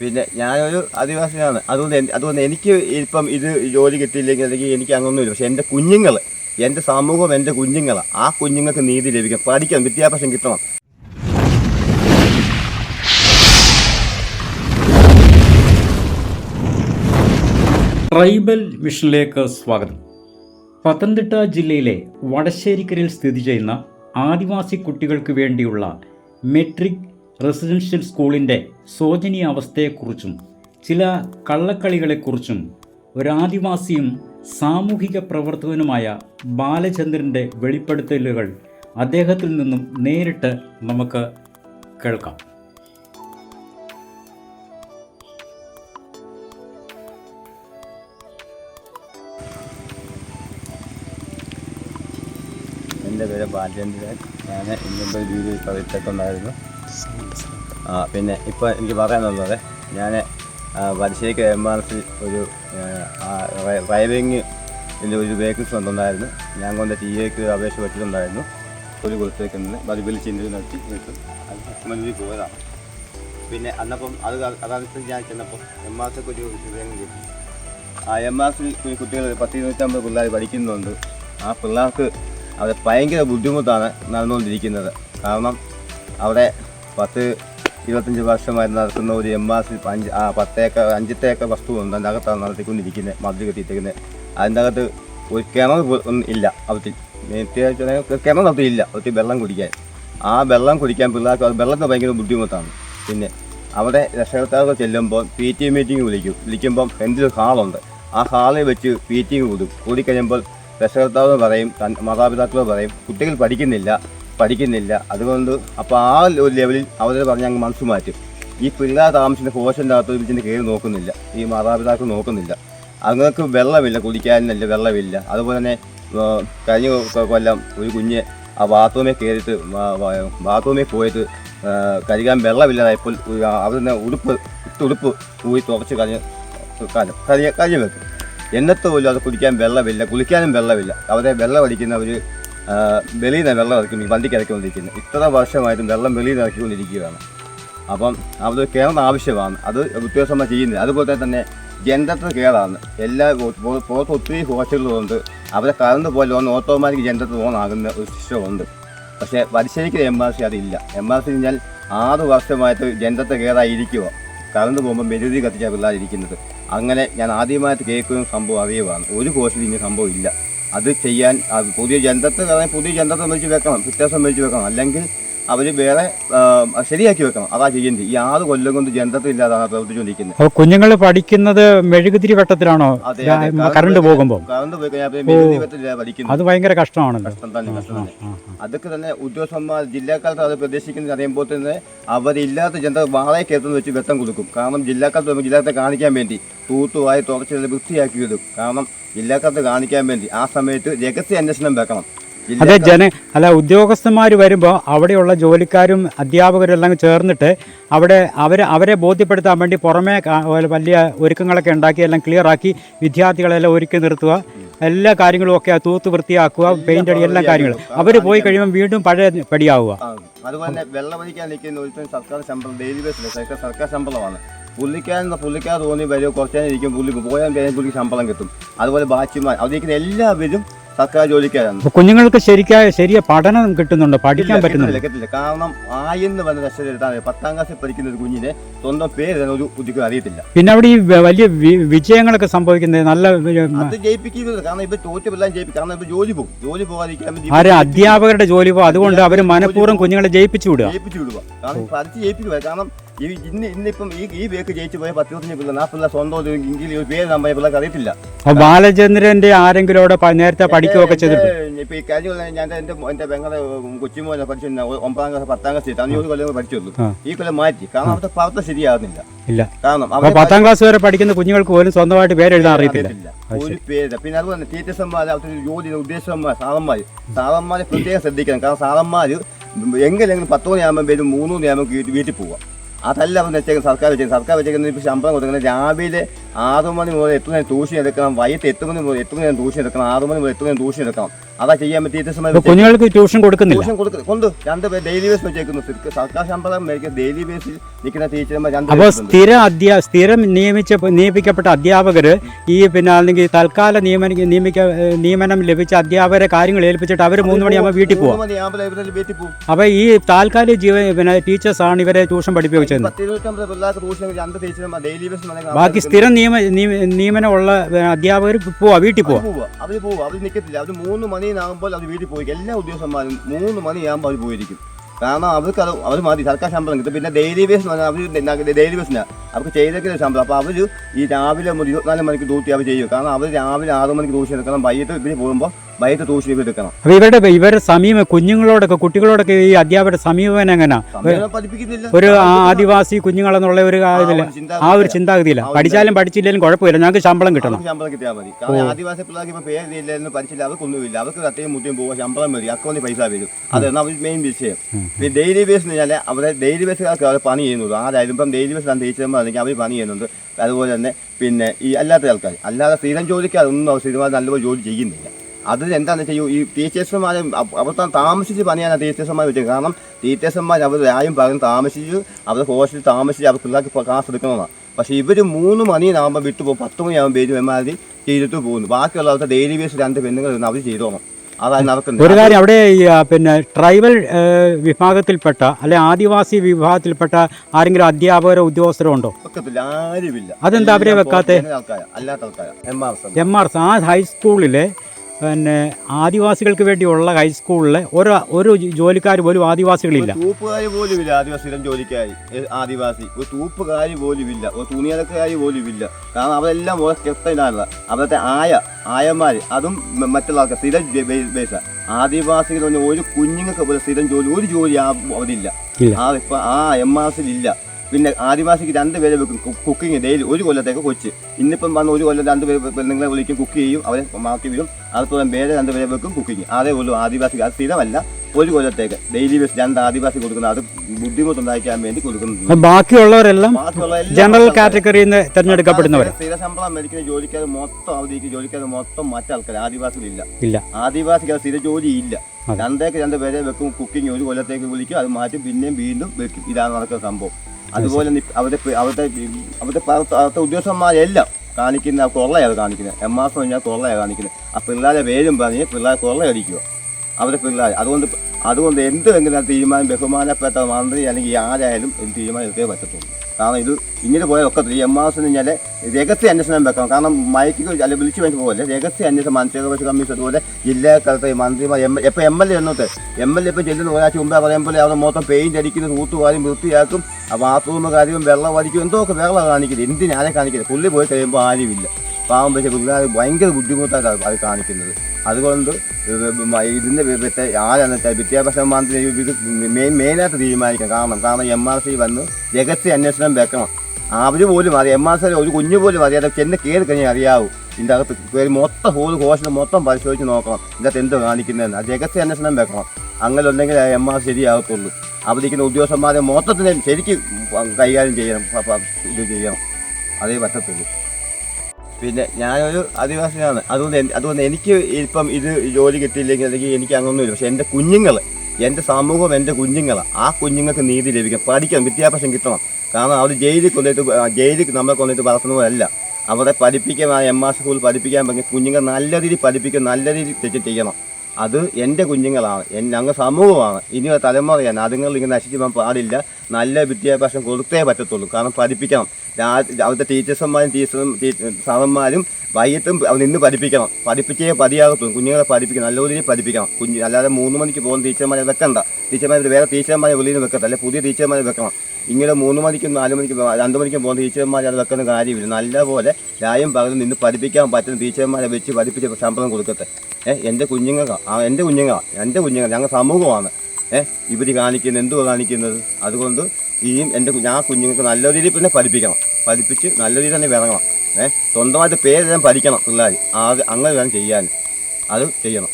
പിന്നെ ഞാനൊരു ആദിവാസിയാണ്. അതുകൊണ്ട് അതുകൊണ്ട് എനിക്ക് ഇപ്പം ഇത് ജോലി കിട്ടിയില്ലെങ്കിൽ അല്ലെങ്കിൽ എനിക്ക് അങ്ങൊന്നുമില്ല പക്ഷെ എന്റെ കുഞ്ഞുങ്ങൾ എന്റെ സമൂഹം എന്റെ കുഞ്ഞുങ്ങൾ ആ കുഞ്ഞുങ്ങൾക്ക് നീതി ലഭിക്കണം. പഠിക്കണം വിദ്യാഭ്യാസം കിട്ടണം. ട്രൈബൽ മിഷനിലേക്ക് സ്വാഗതം. പത്തനംതിട്ട ജില്ലയിലെ വടശ്ശേരിക്കരയിൽ സ്ഥിതി ചെയ്യുന്ന ആദിവാസി കുട്ടികൾക്ക് വേണ്ടിയുള്ള മെട്രിക് റെസിഡൻഷ്യൽ സ്കൂളിന്റെ ശോചനീയാവസ്ഥയെക്കുറിച്ചും ചില കള്ളക്കളികളെക്കുറിച്ചും ഒരാദിവാസിയും സാമൂഹിക പ്രവർത്തകനുമായ ബാലചന്ദ്രന്റെ വെളിപ്പെടുത്തലുകൾ അദ്ദേഹത്തിൽ നിന്നും നേരിട്ട് നമുക്ക് കേൾക്കാം. എന്റെ ബാലചന്ദ്രൻ ഞാൻ ഇന്നത്തെ രീതിയിൽ ആ പിന്നെ ഇപ്പോൾ എനിക്ക് പറയാനുള്ളത് ഞാൻ പരിശീലിക്ക എം ആർ സി ഒരു ഡ്രൈവിങ് ഇതിന്റെ ഒരു വേക്കൻസി വന്നിട്ടുണ്ടായിരുന്നു. ഞാൻ കൊണ്ട് ടി എക്ക് അപേക്ഷ വെച്ചിട്ടുണ്ടായിരുന്നു. ഒരു കൊടുത്തേക്കുന്നത് അത് വിളിച്ച് ഇന്റർവ്യൂ നടത്തി കിട്ടും അത് മുഖ്യമന്ത്രി പോയതാണ്. പിന്നെ അന്നപ്പം അത് അതനുസരിച്ച് ഞാൻ ചെന്നപ്പോൾ എം ആർ സിക്ക് ഒരു വേഗം കിട്ടി. ആ എം ആർ സി കുട്ടികൾ പത്ത് ഇരുന്നൂറ്റമ്പത് പിള്ളേർ പഠിക്കുന്നുണ്ട്. ആ പിള്ളേർക്ക് അവിടെ ഭയങ്കര ബുദ്ധിമുട്ടാണ് നടന്നുകൊണ്ടിരിക്കുന്നത്. കാരണം അവിടെ പത്ത് ഇരുപത്തഞ്ച് വർഷമായി നടത്തുന്ന ഒരു എം ആർ സി അഞ്ച് ആ പത്തേക്കർ അഞ്ചത്തേക്കർ വസ്തുവുണ്ട് അതിന്റെ അകത്താണ് നടത്തിക്കൊണ്ടിരിക്കുന്നത് മതിൽ കെട്ടിയിട്ടേക്കുന്നത് അതിന്റെ അകത്ത് ഒരു കിണർ പോ- ഒന്നും ഇല്ല അവിടെ നേരത്തെ കിണർ അവത്തിൽ ഇല്ല അവിടെ വെള്ളം കുടിക്കാൻ. ആ വെള്ളം കുടിക്കാൻ പിള്ളേർക്ക് വെള്ളത്തിന് ഭയങ്കര ബുദ്ധിമുട്ടാണ്. പിന്നെ അവിടെ രക്ഷകർത്താക്കൾ ചെല്ലുമ്പോൾ പി ടി മീറ്റിംഗ് വിളിക്കും. വിളിക്കുമ്പം എന്തൊരു ഹാളുണ്ട്. ആ ഹാളിൽ വെച്ച് മീറ്റിംഗ് കൂടും. കൂടിക്കഴിയുമ്പോൾ രക്ഷകർത്താവ് പറയും മാതാപിതാക്കൾ പറയും കുട്ടികൾ പഠിക്കുന്നില്ല പഠിക്കുന്നില്ല. അതുകൊണ്ട് അപ്പോൾ ആ ഒരു ലെവലിൽ അവർ പറഞ്ഞ് അങ്ങ് മനസ്സ് മാറ്റും. ഈ പിള്ളേർ താമസിക്കുന്ന പോഷന്റെ അകത്ത് ഇതിന്റെ കയറി നോക്കുന്നില്ല. ഈ മാതാപിതാക്കൾ നോക്കുന്നില്ല. അതുങ്ങൾക്ക് വെള്ളമില്ല കുടിക്കാനല്ല വെള്ളമില്ല. അതുപോലെ തന്നെ കഴിഞ്ഞ കൊല്ലം ഒരു കുഞ്ഞ് ആ ബാത്റൂമിൽ കയറിയിട്ട് ബാത്റൂമിൽ പോയിട്ട് കഴുകാൻ വെള്ളമില്ലാതായപ്പോൾ അവിടെ അവിടുന്ന് ഉടുപ്പ് ഇട്ട് ഉടുപ്പ് ഊരി തുറച്ച് കളഞ്ഞ് കാലം കഴിഞ്ഞ കഴിഞ്ഞ് വെക്കും. എന്നിട്ട് പോലും അത് കുടിക്കാൻ വെള്ളമില്ല കുളിക്കാനും വെള്ളമില്ല. അവരെ വെള്ളം അടിക്കുന്നവർ വെളിയിൽ നിന്ന് വെള്ളം ഇറക്കും ഈ വണ്ടിക്ക് ഇറക്കിക്കൊണ്ടിരിക്കുന്നത് ഇത്ര വർഷമായിട്ടും വെള്ളം വെളിയിൽ നിന്ന് ഇറക്കിക്കൊണ്ടിരിക്കുകയാണ്. അപ്പം അത് കേരളം ആവശ്യമാണ്. അത് ഉദ്യോഗസ്ഥന്മാർ ചെയ്യുന്നത് അതുപോലെ തന്നെ ജനറേറ്റർ കെയറാണ് എല്ലാ പുറത്ത് ഒത്തിരി ഹോസ്റ്റലുകളുണ്ട്. അവരെ കറണ്ട് പോലെ ഒന്ന് ഓട്ടോമാറ്റിക് ജനറേറ്റർ ഓൺ ആകുന്ന ഒരു സിസ്റ്റമുണ്ട്. പക്ഷേ പരിശീലിക്കുന്ന എം ആർ സി അതില്ല. എം ആർ സി കഴിഞ്ഞാൽ ആറ് വർഷമായിട്ട് ജനറേറ്റർ കേടായിരിക്കുമോ കറണ്ട് പോകുമ്പോൾ മെരുതി കത്തിച്ചാൽ പിള്ളേരിക്കുന്നത് അങ്ങനെ ഞാൻ ആദ്യമായിട്ട് കേൾക്കുന്ന സംഭവം അറിയുവാണ്. ഒരു കോഴ്സിൽ ഇനി സംഭവം ഇല്ല. അത് ചെയ്യാൻ പുതിയ ജന്തത്തെ പുതിയ ജന്തത്തെ മേടിച്ച് വെക്കണം വ്യത്യാസം മേടിച്ച് വെക്കണം. അല്ലെങ്കിൽ അവർ വേറെ ശരിയാക്കി വെക്കണം. അതാ ചെയ്യുന്നത് ഈ ആറ് കൊല്ലം കൊണ്ട് ജനത്തിൽ ഇല്ലാതാണ് പ്രവർത്തിച്ചുകൊണ്ടിരിക്കുന്നത്. അപ്പോൾ കുഞ്ഞുങ്ങൾ പഠിക്കുന്നത് മെഴുകുതിരി വെട്ടത്തിലാണോ? കറണ്ട് പോകുമ്പോൾ കറണ്ട് പോയി കഴിഞ്ഞാൽ പഠിക്കുന്നത്. അത് ഭയങ്കര കഷ്ടമാണല്ലോ. കഷ്ടം തന്നെ കഷ്ടം തന്നെ. അതൊക്കെ തന്നെ ഉദ്യോഗസ്ഥന്മാർ ജില്ലാക്കാലത്ത് അത് പ്രതീക്ഷിക്കുന്നത് അറിയുമ്പോൾ തന്നെ അവരില്ലാത്ത ജനത വാളയെ കയറ്റുന്ന വെച്ച് വെട്ടം കൊടുക്കും കാരണം ജില്ലാക്കാലത്ത് വരുമ്പോൾ ജില്ലാക്കത്തെ കാണിക്കാൻ വേണ്ടി തൂത്തുവായി തുറച്ച് വൃത്തിയാക്കി വിടും കാരണം ജില്ലാക്കാലത്ത് കാണിക്കാൻ വേണ്ടി ആ സമയത്ത് രഹസ്യ അന്വേഷണം വെക്കണം. അതെ ജന അല്ല ഉദ്യോഗസ്ഥന്മാർ വരുമ്പോൾ അവിടെയുള്ള ജോലിക്കാരും അധ്യാപകരും എല്ലാം ചേർന്നിട്ട് അവിടെ അവർ അവരെ ബോധ്യപ്പെടുത്താൻ വേണ്ടി പുറമേ വലിയ ഒരുക്കങ്ങളൊക്കെ ഉണ്ടാക്കി എല്ലാം ക്ലിയറാക്കി വിദ്യാർത്ഥികളെല്ലാം ഒരുക്കി നിർത്തുക. എല്ലാ കാര്യങ്ങളും ഒക്കെ തൂത്ത് വൃത്തിയാക്കുക പെയിന്റ് അടി എല്ലാ കാര്യങ്ങളും. അവർ പോയി കഴിയുമ്പോൾ വീണ്ടും പഴയ പടിയാവുക. അതുപോലെ വെള്ളമടിക്കാൻ നിൽക്കുന്ന ഒരുത്തൻ സർക്കാർ ശമ്പളം ഡെയിലി ബേസിൽ സർക്കാർ ശമ്പളമാണ്. പുള്ളിക്കാരൻ പുള്ളിക്കാർ തോന്നി വരും കുറച്ചു നേരം ഇരിക്കും പുള്ളി പോയാൽ പുള്ളിക്ക് ശമ്പളം കിട്ടും. അതുപോലെ ബാച്ചിമാർ അവിടെ ഇരിക്കുന്ന എല്ലാവരും സർക്കാർ ജോലിക്കാരാണ്. കുഞ്ഞുങ്ങൾക്ക് ശരിക്കായ ശരിയ പഠനം കിട്ടുന്നുണ്ട്? പഠിക്കാൻ പറ്റുന്നില്ല കിട്ടില്ല. കാരണം ആയെന്ന് വന്ന രക്ഷപ്പെടുത്താൻ പത്താം ക്ലാസ്സിൽ പഠിക്കുന്ന ഒരു കുഞ്ഞിനെ സ്വന്തം പേര് ഒരു കുതിക്കും അറിയത്തില്ല. പിന്നെ അവിടെ ഈ വലിയ വിജയങ്ങളൊക്കെ സംഭവിക്കുന്നത് നല്ല അത് ജയിപ്പിക്കുന്നത് കാരണം ഇപ്പൊ തോറ്റപ്പെല്ലാം ജയിപ്പിക്കും. കാരണം ഇപ്പൊ ജോലി പോകും. ജോലി പോകാതിരിക്കാൻ ആര് അധ്യാപകരുടെ ജോലി പോകും അതുകൊണ്ട് അവർ മനഃപൂർവം കുഞ്ഞുങ്ങളെ ജയിപ്പിച്ചു വിടുക. ജയിപ്പിച്ചു വിടുക. കാരണം പഠിച്ച് ജയിപ്പിക്കുക കാരണം ഈ ഇന്ന് ഇന്നിപ്പം ഈ ഈ വേക്ക് ജയിച്ചു പോയ പത്ത് പിള്ളേർ ആ പിള്ളേർ സ്വന്തം ഇംഗ്ലീഷ് പേര് നമ്മൾ പിള്ളേർക്ക് അറിയത്തില്ല. ബാലചന്ദ്രന്റെ ആരെങ്കിലും അവിടെ നേരത്തെ പഠിക്കുകയൊക്കെ ചെയ്തിട്ടുണ്ട്? ഇപ്പൊ ഈ കഴിഞ്ഞ കൊല്ലം ഞാൻ എന്റെ എന്റെ പെങ്ങളെ കൊച്ചുമോനെ പഠിച്ചു ഒമ്പതാം ക്ലാസ് പത്താം ക്ലാസ് അഞ്ഞൂറ് കൊല്ലം പഠിച്ചുള്ളൂ. ഈ കൊല്ലം മാറ്റി. കാരണം അവിടുത്തെ പ്രവർത്തനം ശരിയാകുന്നില്ല. ഇല്ല. കാരണം പത്താം ക്ലാസ് വരെ പഠിക്കുന്ന കുഞ്ഞുങ്ങൾക്ക് പോലും സ്വന്തമായിട്ട് പേരെഴുതാൻ അറിയത്തില്ല. ഒരു പേര് പിന്നെ അതുപോലെ തന്നെ ടീച്ചേഴ്സന്മാർ അവിടുത്തെ ജോലി ഉദ്ദേശന്മാർ സാറന്മാർ സാറന്മാരെ. പ്രത്യേകം ശ്രദ്ധിക്കണം. കാരണം സാറന്മാർ എങ്ങനെയെങ്കിലും പത്ത് മണിയാകുമ്പോൾ വരും മൂന്ന് മണിയാകുമ്പോൾ വീട്ടിൽ പോവാം. അതല്ല അവർ വെച്ചേക്കുന്നത് സർക്കാർ വെച്ചേക്കുന്നത് സർക്കാർ വെച്ചേക്കുന്നത് ഇപ്പോൾ ശമ്പളം കൊടുക്കുന്നത് രാവിലെ ആറു മണി മുതൽ എട്ട് ദൂഷ്യം ട്യൂഷൻ എടുക്കണം വൈകിട്ട് എട്ട് മണി മുതൽ എട്ട് ട്യൂഷൻ എടുക്കണം ആറു മണി മുതൽ എട്ട് ട്യൂഷൻ എടുക്കണം. അതാ ചെയ്യാൻ പറ്റിയ സമയത്ത് കുഞ്ഞുങ്ങൾക്ക് ട്യൂഷൻ കൊടുക്കുന്നില്ല? ട്യൂഷൻ കൊടുക്കുന്നു കൊണ്ട് രണ്ട് പേര് ഡെയിലി ബേസ് വെച്ചേക്കുന്നു. സർക്കാർ ശമ്പളം മേടിക്കുന്ന ഡെയിലി ബേസിൽ നിൽക്കുന്ന ടീച്ചർമാർ രണ്ട് അപ്പോൾ സ്ഥിര അധ്യാ സ്ഥിരം നിയമിച്ച നിയമിക്കപ്പെട്ട അധ്യാപകർ ഈ പിന്നെ അല്ലെങ്കിൽ തൽക്കാല നിയമന നിയമിക്ക നിയമനം ലഭിച്ച അധ്യാപകരെ കാര്യങ്ങൾ ഏൽപ്പിച്ചിട്ട് അവർ മൂന്ന് മണിയാകുമ്പോൾ വീട്ടിൽ പോകും അപ്പോൾ ഈ താൽക്കാലിക ജീവ പിന്നെ ടീച്ചേഴ്സാണ് ഇവരെ ട്യൂഷൻ പഠിപ്പിച്ചത് പത്ത് ഇരുന്നൂറ്റമ്പത് പിള്ളേർക്ക് ട്യൂഷൻ രണ്ട് ടീച്ചർമാർ ഡെയിലി ബേസ് ബാക്കി സ്ഥിരം നിയമ നിയമ- നിയമനമുള്ള അധ്യാപകർ പോവാ വീട്ടിൽ പോവാ? പോവുക അവർ പോവുക അവർ നിൽക്കത്തില്ല അവർ മൂന്ന് മണിയാകുമ്പോൾ അവർ വീട്ടിൽ പോയി. എല്ലാ ഉദ്യോഗസ്ഥന്മാരും മൂന്ന് മണിയാകുമ്പോൾ അവർ പോയിരിക്കും. കാരണം അവർക്ക് അത് അവർ മതി സർക്കാർ ശമ്പളം കിട്ടും. പിന്നെ ഡെയിലി ബേസ് അവർ ഡെയിലി ബേസിനാണ് അവർക്ക് ചെയ്തേക്കുന്ന ശമ്പളം. അപ്പോൾ അവർ ഈ രാവിലെ ഇരുപത്തിനാല് മണിക്ക് ഡ്യൂട്ടി അവർ ചെയ്യും. കാരണം അവർ രാവിലെ ആറ് മണിക്ക് ഡ്യൂട്ടി എടുക്കണം. വൈകിട്ട് പിന്നെ പോകുമ്പോൾ വൈകിട്ട് ട്യൂഷൻ എടുക്കണം അപ്പോൾ ഇവരുടെ ഇവരുടെ സമീപം കുഞ്ഞുങ്ങളോടൊക്കെ കുട്ടികളോടൊക്കെ ഈ അധ്യാപകരുടെ സമീപനം എങ്ങനെ? പഠിപ്പിക്കുന്നില്ല. ഒരു ആദിവാസി കുഞ്ഞുങ്ങളെന്നുള്ള ഒരു ഇതില്ല. ആ ഒരു ചിന്താഗതിയില്ല. പഠിച്ചാലും പഠിച്ചില്ലെങ്കിലും കുഴപ്പമില്ല. ഞങ്ങൾക്ക് ശമ്പളം കിട്ടണം. ശമ്പളം കിട്ടിയാൽ മതി. കാരണം ആദിവാസി പിള്ളേർക്ക് ഇപ്പൊ പേരില്ലായിരുന്നു പഠിച്ചില്ല അവർക്കൊന്നുമില്ല. അവർക്ക് തട്ടയും മുട്ടിയും പോവുക ശമ്പളം മതി. അക്കൗണ്ടിൽ പൈസ വരും അതാണ് അവർ മെയിൻ വിഷയം. പിന്നെ ഡെയിലി ബേസ് എന്ന് പറഞ്ഞാൽ അവരെ ഡെയിലി ബേസുകാർക്ക് അവർ പണി ചെയ്യുന്നത് ആരായാലും ഇപ്പം ഡെയിലി ബേസ് ടീച്ചർമാർ അവർ പണി ചെയ്യുന്നുണ്ട്. അതുപോലെ തന്നെ പിന്നെ ഈ അല്ലാത്ത ആൾക്കാർ അല്ലാതെ സ്ഥിരം ജോലിക്കാർ ഒന്നും അവർ സ്ഥിരമായി നല്ലപോലെ ജോലി ചെയ്യുന്നില്ല. അത് എന്താണെന്ന് വെച്ചാൽ ഈ ടീച്ചേഴ്സുമാരെ അവർ താമസിച്ച് പണിയാണ് ടീച്ചേഴ്സുമാർ വെച്ചത്. കാരണം ടീച്ചേഴ്സുമാർ അവർ രായും പകരം താമസിച്ച് അവർ ഹോസ്റ്റലിൽ താമസിച്ച് അവർ പിള്ളേർക്ക് ക്ലാസ് എടുക്കുന്നതാണ് പക്ഷേ ഇവർ മൂന്ന് മണിയാകുമ്പോൾ വിട്ടു പോകും. പത്ത് മണിയാകുമ്പോൾ പേര് വെമാതിരി ചെയ്തിട്ട് പോകുന്നു. ബാക്കിയുള്ള അവരുടെ ഡെയിലി ബേസ് രണ്ട് പെണ്ണുങ്ങൾ ഇരുന്ന് അവർ ചെയ്തോണം അതാണ് നടക്കുന്നത്. ഒരു കാര്യം അവിടെ പിന്നെ ട്രൈബൽ വിഭാഗത്തിൽപ്പെട്ട അല്ലെ ആദിവാസി വിഭാഗത്തിൽപ്പെട്ട ആരെങ്കിലും അധ്യാപകരോ ഉദ്യോഗസ്ഥരോ ഉണ്ടോ? ആരുമില്ല. അതെന്താ അവരെ വെക്കാത്ത? M R S M R ആ ഹൈസ്കൂളിലെ പിന്നെ ആദിവാസികൾക്ക് വേണ്ടിയുള്ള ഹൈസ്കൂളിലെ ഒരു ഒരു ജോലിക്കാർ പോലും ആദിവാസികളില്ല. തൂപ്പുകാരി പോലും ഇല്ല ആദിവാസി ജോലിക്കായി. ജോലിക്കാരി ആദിവാസി. ഒരു തൂപ്പുകാരി പോലും ഇല്ല ഒരു തുണിയലക്കാരി പോലും ഇല്ല കാരണം അവരെല്ലാം ഓരോ കെട്ടയിലാണ് അവരുടെ ആയ ആയമാർ അതും മറ്റുള്ളവർക്ക് മറ്റുള്ള ആൾക്കാർ. സ്ഥിരം ബേ- ബേ- ആദിവാസികൾ ഒരു കുഞ്ഞുങ്ങൾക്ക് പോലും സ്ഥിരം ജോലി ഒരു ജോലി ആ അവരില്ല. ആ ഇപ്പൊ ആ എം ആസിലില്ല. ഇല്ല പിന്നെ ആദിവാസിക്ക് രണ്ട് പേര് വെക്കും. കുക്കിംഗ് ഡെയിലി ഒരു കൊല്ലത്തേക്ക് കൊച്ച്. ഇന്നിപ്പം വന്ന് ഒരു കൊല്ലം രണ്ട് പേര് പെണ്ണുങ്ങളെ വിളിക്കും കുക്ക് ചെയ്യും അവരെ മാറ്റി വരും അടുത്തോളം പേര് രണ്ട് പേരെ വെക്കും കുക്കിങ്. അതേ ഉള്ളൂ. ആദിവാസിക്ക് അത് സ്ഥിരമല്ല. ഒരു കൊല്ലത്തേക്ക്. ഡെയിലി ബേസ് രണ്ട് ആദിവാസി കൊടുക്കുന്നത് അത് ബുദ്ധിമുട്ടുണ്ടാക്കാൻ വേണ്ടി കൊടുക്കുന്നത് ബാക്കിയുള്ളവരെല്ലാം ജനറൽ കാറ്റഗറിയിൽ നിന്ന് തിരഞ്ഞെടുക്കപ്പെടുന്നവർ സ്ഥിര ശമ്പളം മേടിക്കുന്ന ജോലിക്കാർ മൊത്തം അവധിക്ക് ജോലിക്കാർ മൊത്തം മറ്റാൾക്കാർ ആദിവാസികളില്ല. ഇല്ല. ആദിവാസിക്ക് സ്ഥിര ജോലി ഇല്ല. രണ്ടേക്ക് രണ്ട് പേരെ വെക്കും കുക്കിംഗ് ഒരു കൊല്ലത്തേക്ക് വിളിക്കും അത് മാറ്റി പിന്നെയും വീണ്ടും വെക്കും. ഇതാണ് നടക്കുന്ന സംഭവം. അതുപോലെ അവരുടെ അവരുടെ അവരുടെ അവരുടെ ഉദ്യോഗസ്ഥന്മാരെല്ലാം കാണിക്കുന്ന കൊള്ളയാണ് കാണിക്കുന്നത്. എം ആർ കഴിഞ്ഞാൽ കൊള്ളയാണ് കാണിക്കുന്നത്. ആ പിള്ളേരെ വേരും പറഞ്ഞ് പിള്ളേരെ കൊള്ളയടിക്കുക. അവരുടെ പിള്ളേർ. അതുകൊണ്ട് അതുകൊണ്ട് എന്തെങ്കിലും തീരുമാനം ബഹുമാനപ്പെട്ട മന്ത്രി അല്ലെങ്കിൽ ആരായാലും എന്ത് തീരുമാനം എടുത്തേ പറ്റത്തുള്ളൂ. കാരണം ഇത് ഇങ്ങനെ പോയാൽ ഒക്കെ ഈ എം മാസം കഴിഞ്ഞാൽ രഹസ്യ അന്വേഷണം വെക്കണം. കാരണം മയക്ക് അല്ല വിളിച്ചു വേണ്ടി പോലെ രഹസ്യ അന്വേഷണം മനുഷ്യാവകാശ കമ്മീഷൻ അതുപോലെ ജില്ലാ കാലത്തെ മന്ത്രിമാർ എം എപ്പോൾ എം എൽ എ എന്നോട്ട് എം എൽ എ ഇപ്പം ചെല്ലുന്ന ഒരാഴ്ച മുമ്പേ പറയുമ്പോൾ അവിടെ മൊത്തം പെയിന്റ് അടിക്കുന്നു തൂത്തുവാരും വൃത്തിയാക്കും. ആ ബാത്റൂം കാര്യവും വെള്ളം അടിക്കും എന്തോ ഒക്കെ വെള്ളം കാണിക്കുന്നത്. എന്തിനാ ആരെ കാണിക്കുന്നത്? പുള്ളി പോയി കഴിയുമ്പോൾ ആരുമില്ല. പാവം വെച്ച പിള്ളേർ ഭയങ്കര ബുദ്ധിമുട്ടായിട്ടാണ് അത് കാണിക്കുന്നത്. അതുകൊണ്ട് ഇതിന്റെ വെച്ചാൽ വിദ്യാഭ്യാസ മന്ത്രി ഇത് മെയിൻ മെയിനായിട്ട് തീരുമാനിക്കണം. കാരണം കാരണം എം ആർ സി വന്ന് രഹസ്യ അന്വേഷണം വെക്കണം. അവർ പോലും അറിയാം എം ആർ സി ഒരു കുഞ്ഞു പോലും അറിയാതെ ചെന്ന് കയറി കഴിഞ്ഞാൽ അറിയാവൂ. ഇതിന്റെ അകത്ത് കയറി മൊത്തം ഹോൾ ഹോസ്റ്റൽ മൊത്തം പരിശോധിച്ച് നോക്കണം. ഇതിനകത്ത് എന്തോ കാണിക്കുന്നതെന്ന് രഹസ്യ അന്വേഷണം വെക്കണം. അങ്ങനെ ഉണ്ടെങ്കിൽ എം ആർ ശരിയാകത്തുള്ളൂ. അവരിക്കുന്ന ഉദ്യോഗസ്ഥന്മാരെ മൊത്തത്തിന് ശരിക്കും കൈകാര്യം ചെയ്യണം ഇത് ചെയ്യണം. അതേ പറ്റത്തുള്ളൂ. പിന്നെ ഞാനൊരു ആദിവാസിയാണ് അതുകൊണ്ട് അതുകൊണ്ട് എനിക്ക് ഇപ്പം ഇത് ജോലി കിട്ടിയില്ലെങ്കിൽ അല്ലെങ്കിൽ എനിക്ക് അങ്ങനൊന്നുമില്ല. പക്ഷെ എന്റെ കുഞ്ഞുങ്ങൾ എന്റെ സമൂഹം എന്റെ കുഞ്ഞുങ്ങളാണ് ആ കുഞ്ഞുങ്ങൾക്ക് നീതി ലഭിക്കണം. പഠിക്കണം. വിദ്യാഭ്യാസം കിട്ടണം. കാരണം അവർ ജയിലിൽ കൊണ്ടിട്ട് ജയിലിൽ നമ്മളെ കൊണ്ടിട്ട് വളർത്തുന്നതല്ല അവരെ പഠിപ്പിക്കാൻ എം ആർ സ്കൂളിൽ പഠിപ്പിക്കാൻ പറ്റും കുഞ്ഞുങ്ങൾ നല്ല രീതിയിൽ പഠിപ്പിക്കുക നല്ല രീതിയിൽ തെറ്റ് ചെയ്യണം. അത് എന്റെ കുഞ്ഞുങ്ങളാണ്. എൻ ഞങ്ങൾ സമൂഹമാണ്. ഇനി തലമുറയാണ്. അതുങ്ങൾ ഇങ്ങനെ നശിച്ചു പോകാൻ പാടില്ല. നല്ല വിദ്യാഭ്യാസം കൊടുത്തേ പറ്റത്തുള്ളൂ. കാരണം പഠിപ്പിക്കണം. അവിടുത്തെ ടീച്ചേഴ്സന്മാരും ടീച്ചറും സാറന്മാരും വൈകിട്ടും നിന്ന് പഠിപ്പിക്കണം. പഠിപ്പിച്ചേ പതിയാകത്തുള്ളൂ. കുഞ്ഞുങ്ങളെ പഠിപ്പിക്കണം. നല്ല രീതിയിൽ പഠിപ്പിക്കണം. കുഞ്ഞ് അല്ലാതെ മൂന്ന് മണിക്ക് പോകുന്ന ടീച്ചർമാരെ വെക്കണ്ട. ടീച്ചർമാർ വേറെ ടീച്ചർമാരെ വെളിയിൽ നിന്ന് അല്ലെ പുതിയ ടീച്ചർമാരെ വെക്കണം. ഇങ്ങനെ മൂന്ന് മണിക്കും നാല് മണിക്കും രണ്ട് മണിക്കും പോകുന്ന ടീച്ചർമാർ അത് വെക്കുന്ന കാര്യമില്ല. നല്ലപോലെ രായും പകലും നിന്ന് പഠിപ്പിക്കാൻ പറ്റുന്ന ടീച്ചർമാരെ വെച്ച് പഠിപ്പിച്ച് ശമ്പളം കൊടുക്കട്ടെ. എന്റെ കുഞ്ഞുങ്ങൾക്കാണ് എന്റെ കുഞ്ഞുങ്ങളാണ് എന്റെ കുഞ്ഞുങ്ങൾ ഞങ്ങൾ സമൂഹമാണ്. ഇവർ കാണിക്കുന്നത് എന്തുവാ കാണിക്കുന്നത്? അതുകൊണ്ട് ഇനിയും എന്റെ ഞാൻ കുഞ്ഞുങ്ങൾക്ക് നല്ല രീതിയിൽ തന്നെ പഠിപ്പിക്കണം. പഠിപ്പിച്ച് നല്ല രീതിയിൽ തന്നെ വിറങ്ങണം ഏഹ് സ്വന്തമായിട്ട് പേര് ഞാൻ പഠിക്കണം പിള്ളേർ ആ അങ്ങനെ വേണം ചെയ്യാൻ. അത് ചെയ്യണം.